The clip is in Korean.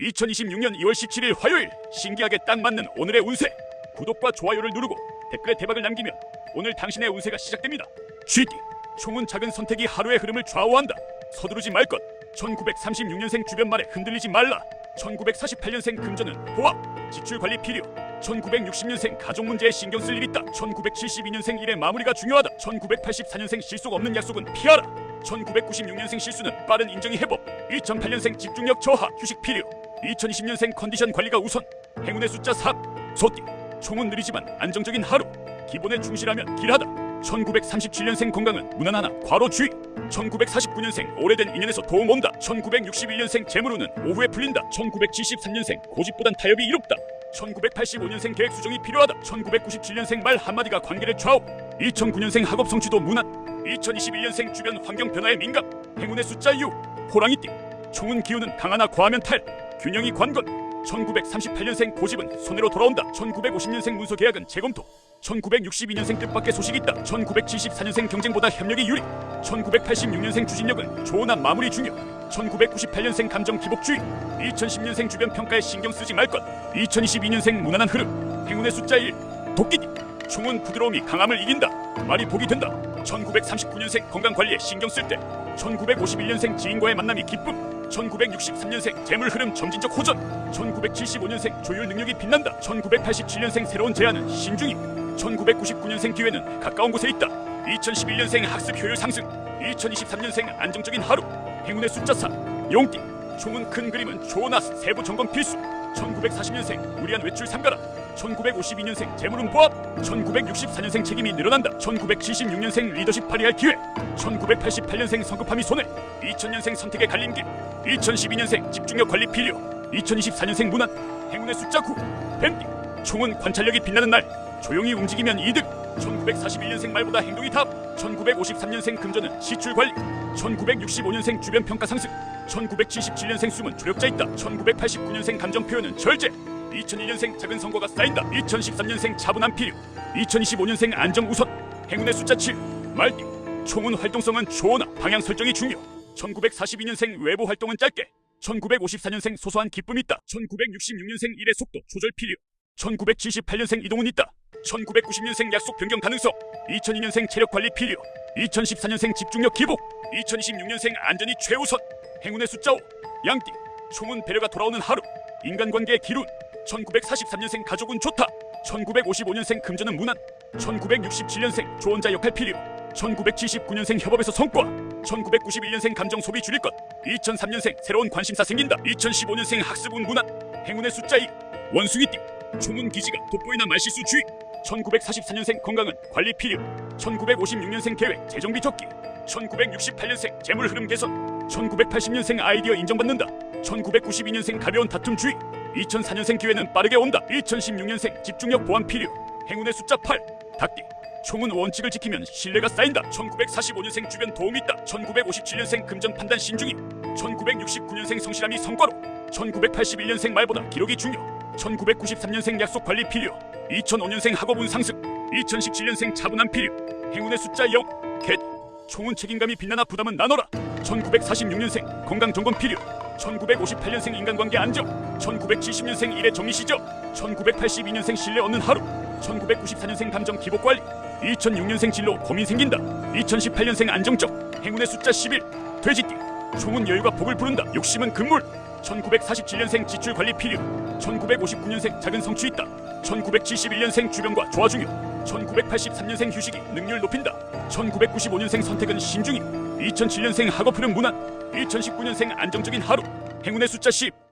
2026년 2월 17일 화요일 신기하게 딱 맞는 오늘의 운세. 구독과 좋아요를 누르고 댓글에 대박을 남기면 오늘 당신의 운세가 시작됩니다. GD 총은 작은 선택이 하루의 흐름을 좌우한다. 서두르지 말 것. 1936년생 주변 말에 흔들리지 말라. 1948년생 금전은 보합. 지출 관리 필요. 1960년생 가족 문제에 신경 쓸 일 있다. 1972년생 일의 마무리가 중요하다. 1984년생 실속 없는 약속은 피하라. 1996년생 실수는 빠른 인정이 해법. 2008년생 집중력 저하 휴식 필요 2020년생 컨디션 관리가 우선 행운의 숫자 3 소띠 총은 느리지만 안정적인 하루. 기본에 충실하면 길하다. 1937년생 건강은 무난하나 과로 주의. 1949년생 오래된 인연에서 도움 온다. 1961년생 재물운은 오후에 풀린다. 1973년생 고집보단 타협이 이롭다. 1985년생 계획 수정이 필요하다. 1997년생 말 한마디가 관계를 좌우. 2009년생 학업 성취도 무난. 2021년생 주변 환경 변화에 민감. 행운의 숫자 6 호랑이띠. 총은 기운은 강하나 과하면 탈 균형이 관건. 1938년생 고집은 손해로 돌아온다. 1950년생 문서 계약은 재검토. 1962년생 뜻밖의 소식이 있다. 1974년생 경쟁보다 협력이 유리. 1986년생 추진력은 조언한 마무리 중요. 1998년생 감정 기복주의 2010년생 주변 평가에 신경 쓰지 말 것. 2022년생 무난한 흐름. 행운의 숫자 1 도끼띠 총은 부드러움이 강함을 이긴다. 말이 복이 된다 1939년생 건강관리에 신경 쓸 때 1951년생 지인과의 만남이 기쁨 1963년생 재물 흐름 점진적 호전 1975년생 조율 능력이 빛난다 1987년생 새로운 제안은 신중히 1999년생 기회는 가까운 곳에 있다 2011년생 학습 효율 상승 2023년생 안정적인 하루 행운의 숫자 4 용띠 총은 큰 그림은 조나스 세부 점검 필수 1940년생 무리한 외출 삼가라. 1952년생 재물은 보합. 1964년생 책임이 늘어난다. 1976년생 리더십 발휘할 기회. 1988년생 성급함이 손해 2000년생 선택의 갈림길. 2012년생 집중력 관리 필요. 2024년생 문안 행운의 숫자 9 뱀띠. 총은 관찰력이 빛나는 날. 조용히 움직이면 이득 1941년생 말보다 행동이 답 1953년생 금전은 지출 관리. 1965년생 주변 평가 상승. 1977년생 숨은 조력자 있다. 1989년생 감정 표현은 절제. 2001년생 작은 선거가 쌓인다. 2013년생 차분한 필요. 2025년생 안정 우선. 행운의 숫자 7 말띠. 총은 활동성은 좋으나 방향 설정이 중요. 1942년생 외부 활동은 짧게. 1954년생 소소한 기쁨이 있다. 1966년생 일의 속도 조절 필요. 1978년생 이동은 있다 1990년생 약속 변경 가능성 2002년생 체력 관리 필요 2014년생 집중력 기복 2026년생 안전이 최우선. 행운의 숫자 5 양띠 총은 배려가 돌아오는 하루 인간관계의 기룬. 1943년생 가족은 좋다. 1955년생 금전은 무난. 1967년생 조언자 역할 필요. 1979년생 협업에서 성과. 1991년생 감정 소비 줄일 것. 2003년생 새로운 관심사 생긴다. 2015년생 학습운 무난. 행운의 숫자 2 원숭이띠. 총은 기지가 돋보이나 말실수 주의 1944년생 건강은 관리 필요. 1956년생 계획 재정비 적기. 1968년생 재물 흐름 개선. 1980년생 아이디어 인정받는다. 1992년생 가벼운 다툼 주의. 2004년생 기회는 빠르게 온다. 2016년생 집중력 보완 필요. 행운의 숫자 8 닭띠 총은 원칙을 지키면 신뢰가 쌓인다. 1945년생 주변 도움이 있다. 1957년생 금전 판단 신중히. 1969년생 성실함이 성과로. 1981년생 말보다 기록이 중요 1993년생 약속 관리 필요. 2005년생 학업운 상승 2017년생 차분한 필요. 행운의 숫자 0개 총은 책임감이 빛나나 부담은 나눠라. 1946년생 건강 점검 필요. 1958년생 인간관계 안정. 1970년생 일의 정리 시저 1982년생 신뢰 얻는 하루. 1994년생 감정 기복 관리. 2006년생 진로 고민 생긴다. 2018년생 안정적. 행운의 숫자 11 돼지띠 총은 여유가 복을 부른다. 욕심은 금물 1947년생 지출 관리 필요. 1959년생 작은 성취 있다. 1971년생 주변과 조화 중요. 1983년생 휴식이 능률 높인다. 1995년생 선택은 신중히 2007년생 학업 흐름 무난. 2019년생 안정적인 하루. 행운의 숫자 10